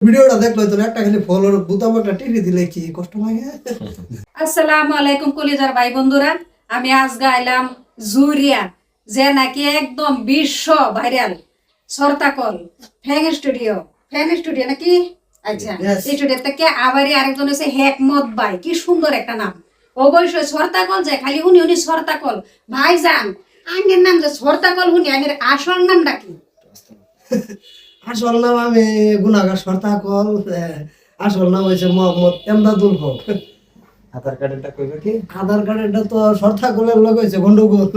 ভিডিওটা দেখল তো একটা খালি ফলোর বুতাম একটা টিভি দিলে কি কষ্ট লাগে? আসসালামু আলাইকুম কলিজার ভাই বন্ধুরা আমি আজ গাইলাম জুরিয়া যে নাকি একদম বিশ্ব ভাইরাল সরতাকল ফ্যাং স্টুডিও ফ্যাং স্টুডিও নাকি? আচ্ছা স্টুডিও থেকে আবারই আরেকজন হচ্ছে হেকমত ভাই কি সুন্দর একটা নাম। অবশ্যই সরতাকল যে খালি উনি উনি সরতাকল। ভাই যান আইনের নাম যে সরতাকল উনি আইনের আসল নামটা কি? আসল নাম আমি গুনাগার সর্তা কল আসল নাম হয়েছে মোহাম্মদ এমদাদুল হক। আধার কার্ডেরটা কইবে কি? আধার কার্ডেরটা তো সর্তা কলের লোক হয়েছে গন্ডগোল।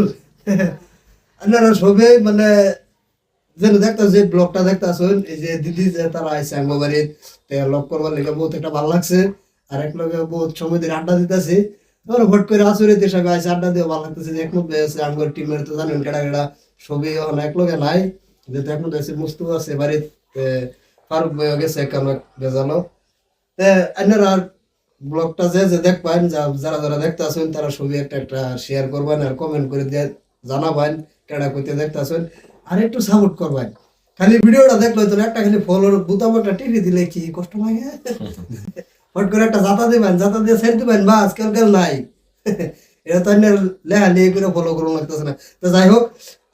আপনারা সবাই মানে যেন দেখতে যে ব্লগটা এই যে দিদি যে তারা আইসে আমার লক করবার লেগে বহুত একটা ভালো লাগছে। আর এক লগে বহুত সময় ধরে আড্ডা দিতেছি। তারপরে ভোট করে আসুরে দেশে আইসে আড্ডা দিয়ে ভালো লাগতেছে। যে একমত আছে আমার টিমের তো জানেন কেডা কেডা সবই এখন এক লগে নাই। যেহেতু এখন আছে মুস্তু আছে, বাড়িতে ফারুক ভাই গেছে কেন বেজানো আপনারা ব্লগটা যে যে দেখবেন যারা যারা দেখতে আসেন তারা ছবি একটা একটা শেয়ার করবেন আর কমেন্ট করে দিয়ে জানাবেন, কেডা কইতে দেখতে আসেন আর একটু সাপোর্ট করবেন। খালি ভিডিওটা দেখল তো একটা খালি ফলোর বুতাম একটা টিভি দিলে কি কষ্ট লাগে? হট করে একটা জাতা দিবেন জাতা দিয়ে ছেড়ে দিবেন বা আজকাল কাল নাই। এটা তো লেখা লিয়ে করে ফলো করুন লাগতেছে না। তো যাই হোক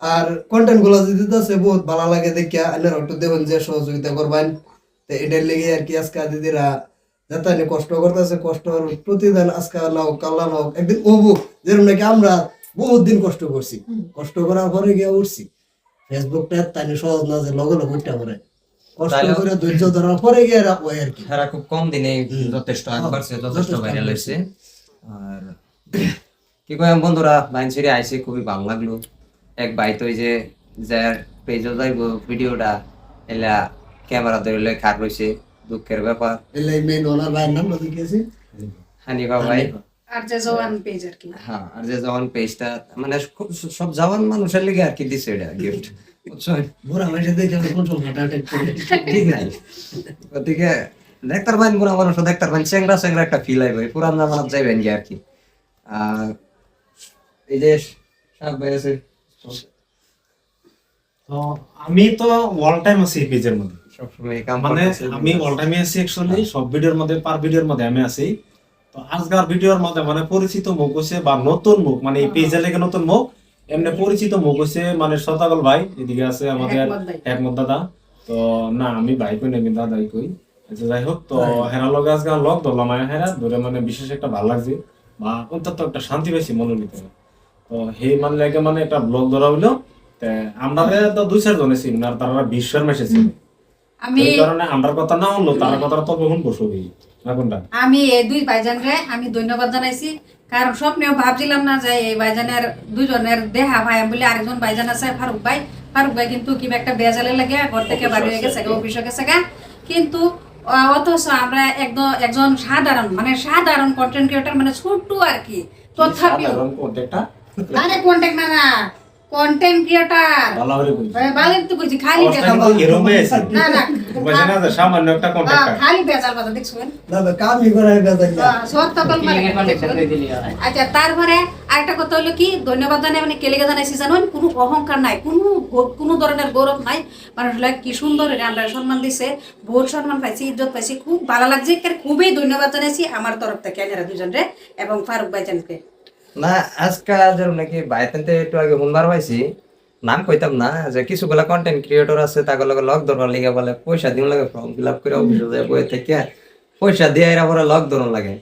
আর কন্টেন্টগুলো যদি দিতেছে বহুত ভালো লাগে দেখিয়া। আপনারা একটু দেবেন যে সহযোগিতা করবেন। তো এটার লেগে আর কি আজকে দিদিরা যাতে কষ্ট করতেছে। কষ্ট প্রতিদিন আজকে নাও কাল্লা নাও একদিন ওবু যেরকম নাকি আমরা বহুত দিন কষ্ট করছি। কষ্ট করার পরে গিয়ে উঠছি। ফেসবুকটা তাই সহজ না যে লগে লগে উঠতে পারে। কষ্ট করে ধৈর্য ধরার পরে গিয়ে এরা ওই আর কি। এরা খুব কম দিনে যথেষ্ট হ্যাঁ, যথেষ্ট যথেষ্ট ভাইরাল হয়েছে। আর কি কয় বন্ধুরা লাইন ছেড়ে আইসে খুবই ভালো লাগল। এক ভাই তো যে যার পেজে যাইব ভিডিওটা এলা ক্যামেরা ধরে খার রয়েছে দুঃখের ব্যাপার। এলাই মেন ওনার ভাইয়ের নাম লিখেছি হানিফা ভাই। আর যে জওয়ান পেজ আর কি। হ্যাঁ আর যে জওয়ান পেজটা মানে খুব সব জওয়ান মানুষের লিগে আর কি দিছে এটা গিফট বুড়া মাসে দেখে আমি কোন সময় হার্ট অ্যাটাক করে? ঠিক নাই। ওদিকে দেখতার বাইন বুড়া মানুষ দেখতার বাইন চেংরা চেংরা একটা ফিল আইবে পুরান জামানাত যাইবেন গিয়ে আর কি। আর এই যে ভাই আছে তো আমি তো অল টাইম আছি এই পেজের মধ্যে। মানে আমি অল টাইমে আছি অ্যাকচুয়ালি সব ভিডিওর মধ্যে পার ভিডিওর মধ্যে আমি আছি। তো আজকাল ভিডিওর মধ্যে মানে পরিচিত মুখ হচ্ছে বা নতুন মুখ মানে এই পেজে লেগে নতুন মুখ এমনি পরিচিত মুখ হচ্ছে মানে শতাগল ভাই এদিকে আছে আমাদের একমত দাদা। তো না আমি ভাই কই না আমি দাদাই কই। আচ্ছা যাই হোক তো হেরা লগ আজকাল লগ ধরলাম হেরা ধরে মানে বিশেষ একটা ভালো লাগছে বা অন্তত একটা শান্তি পেয়েছি মনোনীত তো সেই মানে লাগে মানে একটা ব্লগ ধরা হইল। আমরা তো দুই চারজনে ছিলেন আর তারা বিশ্বের মেসে ছিল। আমি কারণে আমরা কথা না হলো তার কথা তো বহুন না কোনটা? আমি এই দুই ভাইজানরে আমি ধন্যবাদ জানাইছি কারণ স্বপ্নেও ভাবছিলাম না যে এই ভাইজানের দুইজনের দেহা ভাই বলে আরেকজন ভাইজান আছে ফারুক ভাই। ফারুক ভাই কিন্তু কিবা একটা বেজালে লাগে ঘর থেকে বাড়ি হয়ে গেছে অফিসে গেছে কিন্তু অথচ আমরা একদম একজন সাধারণ মানে সাধারণ কন্টেন্ট ক্রিয়েটার মানে ছোট্ট আর কি কন্টেক্টটা আরে কন্টেন্ট না না। কন্টেন্ট ক্রিয়েটার ভালো করে কইছি বালের তো কইছি খালি এরকম। না না। বুঝছেন না যে সামান্য একটা আহ, খালি বেজাল কথা দেখছেন দাদা কামই করে বেজাই সত্যকল মানে আচ্ছা তারপরে আরেকটা কথা হলো কি ধন্যবাদ জানাই মানে কেলেগে জানাইছি জানুন কোনো অহংকার নাই কোনো কোনো ধরনের গৌরব নাই। মানুষ লাগে কি সুন্দর আমরা সম্মান দিছে বহুত সম্মান পাইছি ইজ্জত পাইছি খুব ভালো লাগছে। এর খুবই ধন্যবাদ জানাইছি আমার তরফ থেকে এনারা দুজনরে এবং ফারুক ভাইজানকে। না, আজকাল যেরকম নাকি বাইতেনতে একটু আগে শুনবার পাইছি, নাম কইতাম না, যে কিছুগুলা কন্টেন্ট ক্রিয়েটর আছে তাকে লগে লক ধরবার লিগে বলে, পয়সা দিন লাগে ফর্ম ফিল আপ করে অফিসে যায় বই থেকে পয়সা দিয়ে এরা পরে লক লাগে।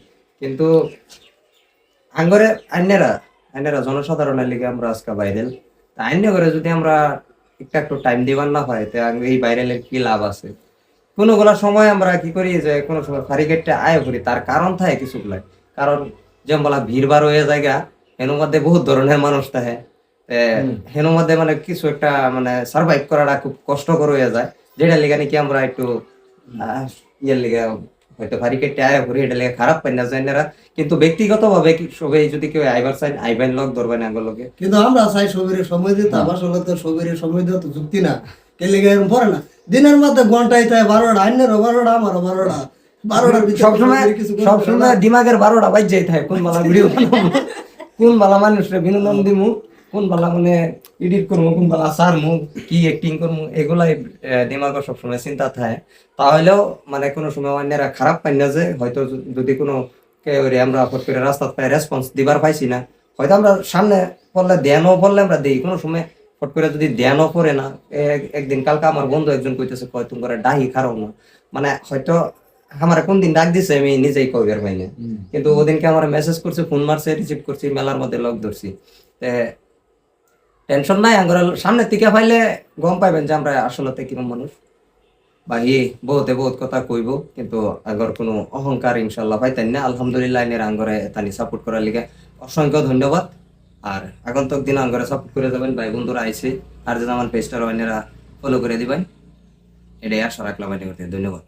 কিন্তু আঙ্গরে জনসাধারণের লিগে আমরা আজকে ভাইরাল তা করে যদি আমরা একটু একটু টাইম দিবার না হয় এই ভাইরালের কি লাভ আছে? কোনোগুলা সময় আমরা কি করি যে, কোনো সময় ফারি কেটে আয় করি, তার কারণ থাকে কিছুগুলাই। কারণ যেমন বলা ভিড় বার হয়ে জায়গা এর মধ্যে বহুত ধরনের মানুষ থাকে। হেন মধ্যে মানে কিছু একটা মানে সার্ভাইভ করাটা খুব কষ্টকর হয়ে যায়। যেটা লেগে নাকি আমরা একটু ইয়ের লেগে হয়তো ফারি কেটে আয় করি এটা লেগে খারাপ পাই না যায় না কিন্তু ব্যক্তিগত ভাবে সবাই যদি কেউ আইবার চাই আইবেন লোক ধরবেন আগে কিন্তু আমরা চাই সবিরে সময় দিতাম আসলে তো সবিরে সময় দেওয়া তো যুক্তি না। কেলে গেম পড়ে না? দিনের মধ্যে ঘন্টায় তাই বারোটা আইনেরও বারোটা আমারও বারোটা সবসময় সবিরে কিছু করতে পারে সবসময় দিমাগের বারোটা বাজ যাই থাকে কোন বালা ভিডিও কোন বালা মানুষের বিনোদন দিমু কোন বালা মানে এডিট করব কোন বালা সারমু কি অ্যাক্টিং করব এগুলাই দিমাগের সবসময় চিন্তা থাকে। তাহলেও মানে কোনো সময় অন্যরা খারাপ পাই না যে হয়তো যদি কোনো আমরা ফট করে রাস্তা পাই রেসপন্স দিবার পাইছি না হয়তো আমরা সামনে পড়লে ধ্যানও পড়লে আমরা দিই কোনো সময় ফট করে যদি ধ্যানও পড়ে না একদিন কালকে আমার বন্ধু একজন কইতেছে কয় তুমি করে ডাহি খারাপ না। মানে হয়তো আমার কোন দিন ডাক দিছে আমি নিজেই কইবার পাই না কিন্তু ওদিনকে আমার মেসেজ করছে ফোন মারছে রিসিভ করছি মেলার মধ্যে লক ধরছি। টেনশন নাই আঙ্গুর সামনের থেকে পাইলে গম পাইবেন যে আমরা আসলে কিরম মানুষ। বাহি বহুতে বহুত কথা কইব কিন্তু আগর কোনো অহংকার ইনশাল্লাহ পাইতেন না। আলহামদুলিল্লাহ এনের আঙ্গরে তানি সাপোর্ট করার লিগে অসংখ্য ধন্যবাদ। আর আগন্তক দিন আঙ্গরে সাপোর্ট করে যাবেন ভাই বন্ধুরা আইসে আর যেন আমার পেজটার অন্যরা ফলো করে দিবেন। এটাই আশা রাখলাম ধন্যবাদ।